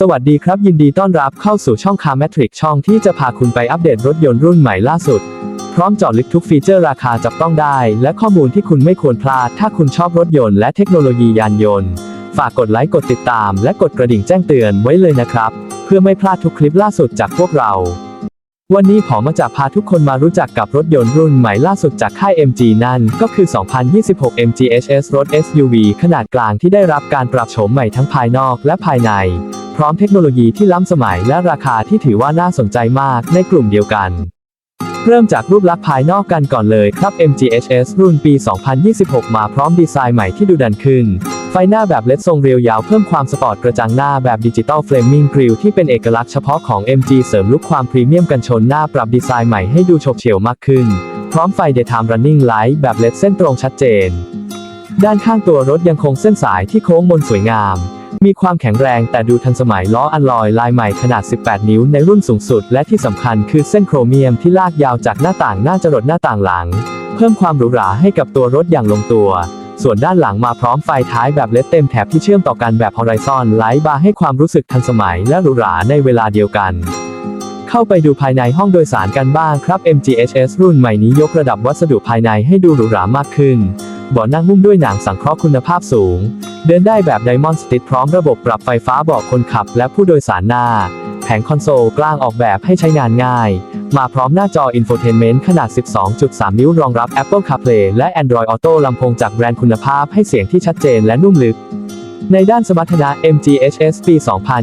สวัสดีครับ ยินดีต้อนรับเข้าสู่ช่องคา r มทริกช่องที่จะพาคุณไปอัปเดตรถยนต์รุ่นใหม่ล่าสุด พร้อมเจาะลึกทุกฟีเจอร์ราคาจับต้องได้ และข้อมูลที่คุณไม่ควรพลาด ถ้าคุณชอบรถยนต์และเทคโนโลยียานยนต์ ฝากกดไลค์กดติดตาม และกดกระดิ่งแจ้งเตือนไว้เลยนะครับ เพื่อไม่พลาดทุกคลิปล่าสุดจากพวกเรา วันนี้ผมมาจะพาทุกคนมารู้จักกับรถยนต์รุ่นใหม่ล่าสุดจากค่าย MG นั่นก็คือ 2026 MG HS รถ SUV ขนาดกลางที่ได้รับการปรับโฉมใหม่ทั้งภายนอกและภายใน พร้อมเทคโนโลยีที่ล้ำสมัยและราคาที่ถือว่าน่าสนใจมากในกลุ่มเดียวกัน เริ่มจากรูปลักษณ์ภายนอกกันก่อนเลยครับ MG HS รุ่นปี 2026 มาพร้อมดีไซน์ใหม่ที่ดูดันขึ้น ไฟหน้าแบบเลดทรงเรียวยาวเพิ่มความสปอร์ตกระจังหน้าแบบดิจิตอลเฟลมิงกริลที่เป็นเอกลักษณ์เฉพาะของ MG เสริมลุคความพรีเมียมกันชนหน้าปรับดีไซน์ใหม่ให้ดูโฉบเฉี่ยวมากขึ้น พร้อมไฟ Daytime Running Light แบบเลดเส้นตรงชัดเจน ด้านข้างตัวรถยังคงเส้นสายที่โค้งมนสวยงาม มีความแข็งแรงแต่ดูทันสมัยล้ออัลลอยลายใหม่ขนาด 18 นิ้วในรุ่นสูงสุด และที่สำคัญคือเส้นโครเมียมที่ลากยาวจากหน้าต่างหน้าจรดหน้าต่างหลัง เพิ่มความหรูหราให้กับตัวรถอย่างลงตัว ส่วนด้านหลังมาพร้อมไฟท้ายแบบเลดเต็มแถบที่เชื่อมต่อกันแบบ Horizon Light Bar ให้ความรู้สึกทันสมัยและหรูหราในเวลาเดียวกันเข้าไปดูภายในห้องโดยสารกันบ้างครับ MGHS รุ่นใหม่นี้ยกระดับวัสดุภายในให้ดูหรูหรามากขึ้น เบาะนั่งหุ้มด้วยหนังสังเคราะห์คุณภาพสูง เดินได้แบบไดมอนด์สติดพร้อมระบบปรับไฟฟ้าเบาะคนขับและผู้โดยสารหน้า แผงคอนโซลกลางออกแบบให้ใช้งานง่าย มาพร้อมหน้าจออินโฟเทนเมนต์ขนาด 12.3 นิ้วรองรับ Apple CarPlay และ Android Auto ลำโพงจากแบรนด์คุณภาพให้เสียงที่ชัดเจนและนุ่มลึก ในด้านสมรรถนะ MG HS ปี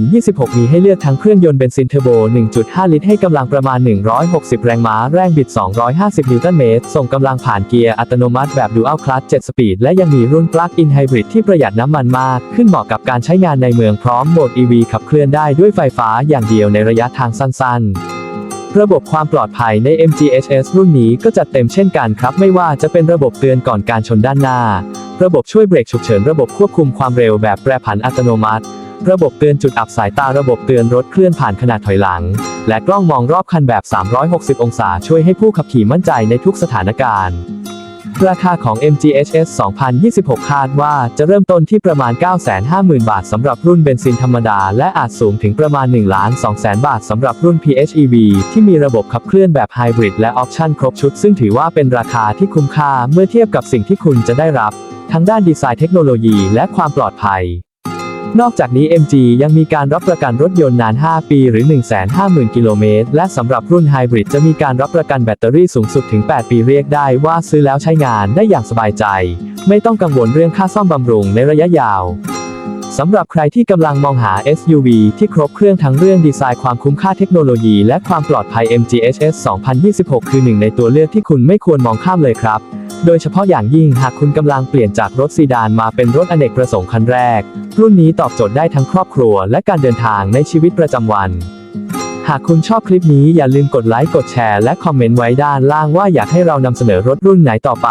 2026 มีให้เลือกทั้งเครื่องยนต์เบนซินเทอร์โบ 1.5 ลิตรให้กำลังประมาณ 160 แรงม้า แรงบิด 250 นิวตันเมตร ส่งกำลังผ่านเกียร์อัตโนมัติแบบ Dual Clutch 7 สปีด และยังมีรุ่น Plug-in Hybrid ที่ประหยัดน้ำมันมาก ขึ้นเหมาะกับการใช้งานในเมืองพร้อมโหมด EV ขับเคลื่อนได้ด้วยไฟฟ้าอย่างเดียวในระยะทางสั้นๆ ระบบความปลอดภัยใน MGHS รุ่นนี้ก็จัดเต็มเช่นกันครับ ไม่ว่าจะเป็นระบบเตือนก่อนการชนด้านหน้า ระบบช่วยเบรกฉุกเฉิน ระบบควบคุมความเร็วแบบแปรผันอัตโนมัติ ระบบเตือนจุดอับสายตา ระบบเตือนรถเคลื่อนผ่านขนาดถอยหลัง และกล้องมองรอบคันแบบ 360 องศา ช่วยให้ผู้ขับขี่มั่นใจในทุกสถานการณ์ ราคาของ MGHS 2026 คาดว่าจะเริ่มต้นที่ประมาณ 950,000 บาทสำหรับรุ่นเบนซินธรรมดา และอาจสูงถึงประมาณ1 2 0 0 0 0บาทสำหรับรุ่น PHEV ที่มีระบบขับเคลื่อนแบบไฮบริดและออปชั่นครบชุด ซึ่งถือว่าเป็นราคาที่คุ้มค่าเมื่อเทียบกับสิ่งที่คุณจะได้รับ ทั้งด้านดีไซน์เทคโนโลยีและความปลอดภัย นอกจากนี้ MG ยังมีการรับประกันรถยนต์นาน 5 ปีหรือ 150,000 กิโลเมตร และสำหรับรุ่นไฮบริดจะมีการรับประกันแบตเตอรี่สูงสุดถึง 8 ปีเรียกได้ว่าซื้อแล้วใช้งานได้อย่างสบายใจ ไม่ต้องกังวลเรื่องค่าซ่อมบำรุงในระยะยาวสำหรับใครที่กำลังมองหา SUV ที่ครบเครื่องทั้งเรื่องดีไซน์ความคุ้มค่าเทคโนโลยีและความปลอดภัย MGHS 2026 คือหนึ่งในตัวเลือกที่คุณไม่ควรมองข้ามเลยครับ โดยเฉพาะอย่างยิ่งหากคุณกำลังเปลี่ยนจากรถซีดานมาเป็นรถอเนกประสงค์คันแรก รุ่นนี้ตอบโจทย์ได้ทั้งครอบครัวและการเดินทางในชีวิตประจำวัน หากคุณชอบคลิปนี้อย่าลืมกดไลค์กดแชร์และคอมเมนต์ไว้ด้านล่างว่าอยากให้เรานำเสนอรถรุ่นไหนต่อไป